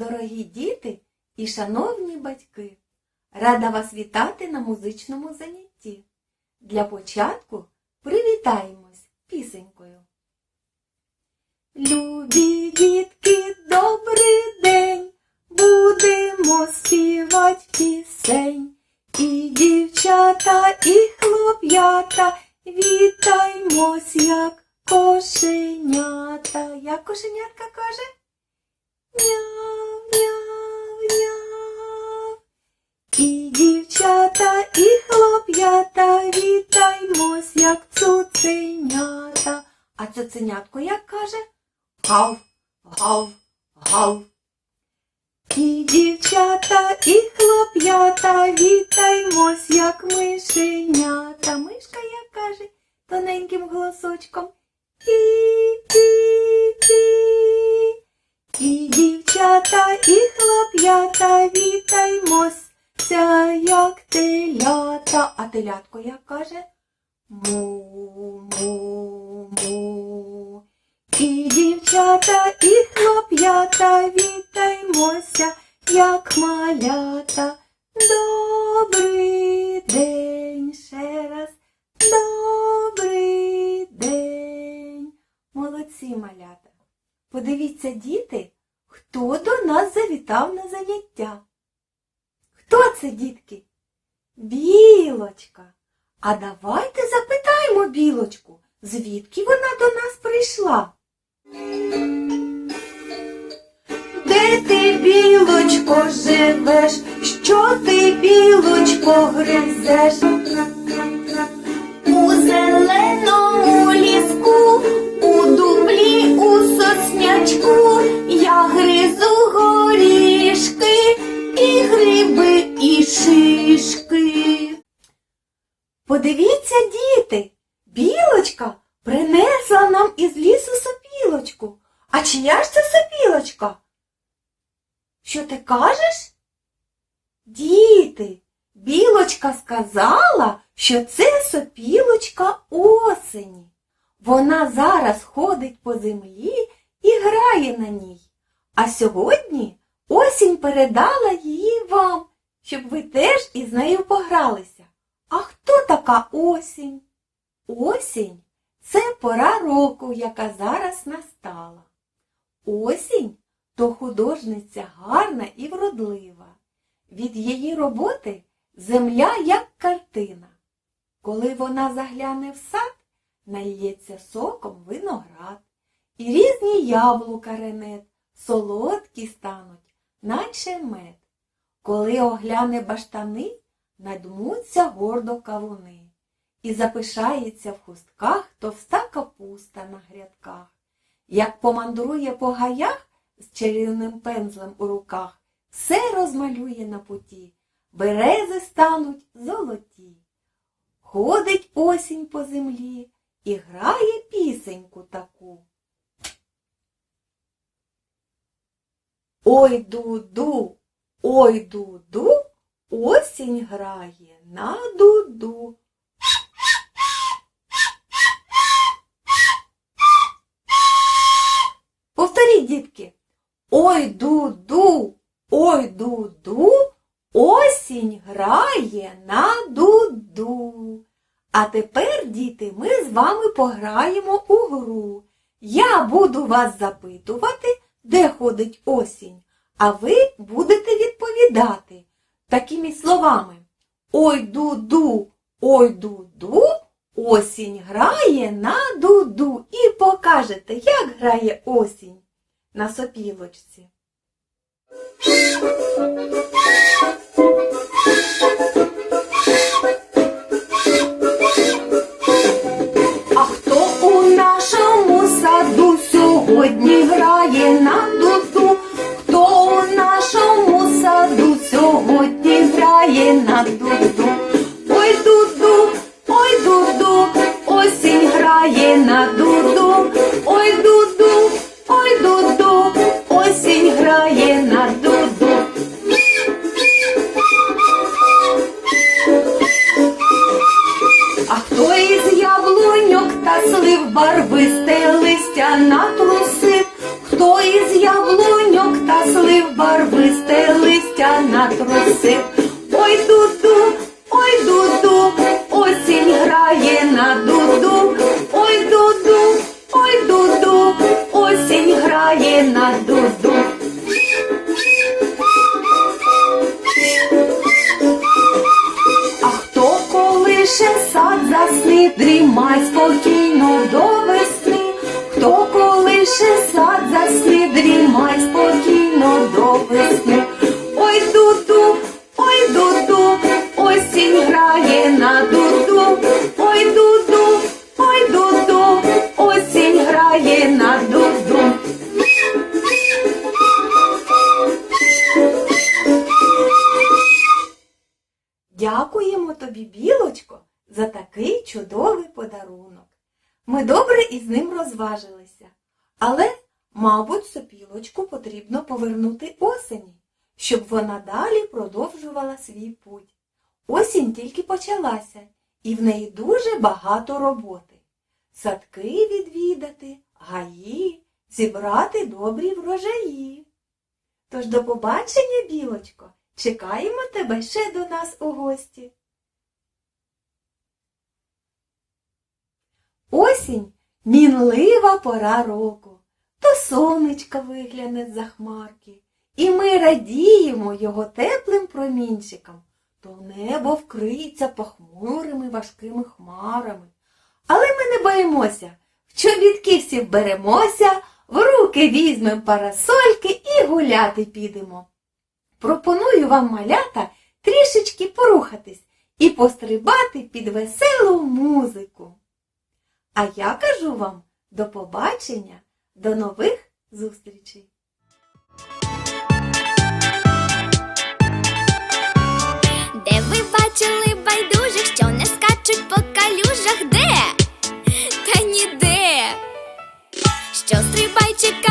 дорогі діти і шановні батьки! Рада вас вітати на музичному занятті. Для початку привітаємось пісенькою. Любі дітки, добрий день! Будемо співати пісень. І дівчата, і хлоп'ята, вітаймось, як кошенята. Як кошенятка каже? Няв, няв, няв. І дівчата, і хлоп'ята, вітаймось, як цуценята. А цуценятко як каже? Гав, гав, гав. І дівчата, і хлоп'ята, вітаймось, як мишенята. Мишка як каже тоненьким голосочком. Пі-пі-пі. І дівчата, і хлоп'ята, вітаймося, як телята. А телятко як каже? Му-му-му. І дівчата, і хлоп'ята, вітаймося, як малята. Добрий день ще раз. Добрий день. Молодці малята. Подивіться, діти, хто до нас завітав на заняття. Хто це, дітки? Білочка. А давайте запитаємо білочку, звідки вона до нас прийшла. Де ти, білочко, живеш? Що ти, білочко, гризеш? Соснячку я гризу горішки і гриби, і шишки. Подивіться, діти, білочка принесла нам із лісу сопілочку. А чия ж це сопілочка? Що ти кажеш? Діти, білочка сказала, що це сопілочка осені. Вона зараз ходить по землі і грає на ній. А сьогодні осінь передала її вам, щоб ви теж із нею погралися. А хто така осінь? Осінь це пора року, яка зараз настала. Осінь то художниця гарна і вродлива. Від її роботи земля як картина. Коли вона загляне в сад, нальється соком виноград, і різні яблука ренет, солодкі стануть, наче мед. Коли огляне баштани, надмуться гордо кавуни, і запишається в хустках товста капуста на грядках. Як помандрує по гаях з чарівним пензлем у руках, все розмалює на путі, берези стануть золоті. Ходить осінь по землі і грає пісеньку таку. Ой дуду, ой дуду, осінь грає на дуду. Повторіть, дітки. Ой дуду, ой дуду, осінь грає на дуду. А тепер, діти, ми з вами пограємо у гру. Я буду вас запитувати, де ходить осінь, а ви будете відповідати такими словами. Ой дуду, ой дуду, осінь грає на дуду. І покажете, як грає осінь на сопілочці. Грає на Барвисте листя на натрусив тобі, білочко, за такий чудовий подарунок. Ми добре із ним розважилися. Але, мабуть, сопілочку потрібно повернути осені, щоб вона далі продовжувала свій путь. Осінь тільки почалася, і в неї дуже багато роботи. Садки відвідати, гаї, зібрати добрі врожаї. Тож до побачення, білочко, чекаємо тебе ще до нас у гості. Осінь мінлива пора року, то сонечка вигляне з-за хмарки, і ми радіємо його теплим промінчикам, то небо вкриється похмурими важкими хмарами. Але ми не боїмося, в чобітки всі вберемося, в руки візьмем парасольки і гуляти підемо. Пропоную вам, малята, трішечки порухатись і пострибати під веселу музику. А я кажу вам до побачення, до нових зустрічей! Де ви бачили байдужих, що не скачуть по калюжах? Де? Та ніде. Що стрибайчикам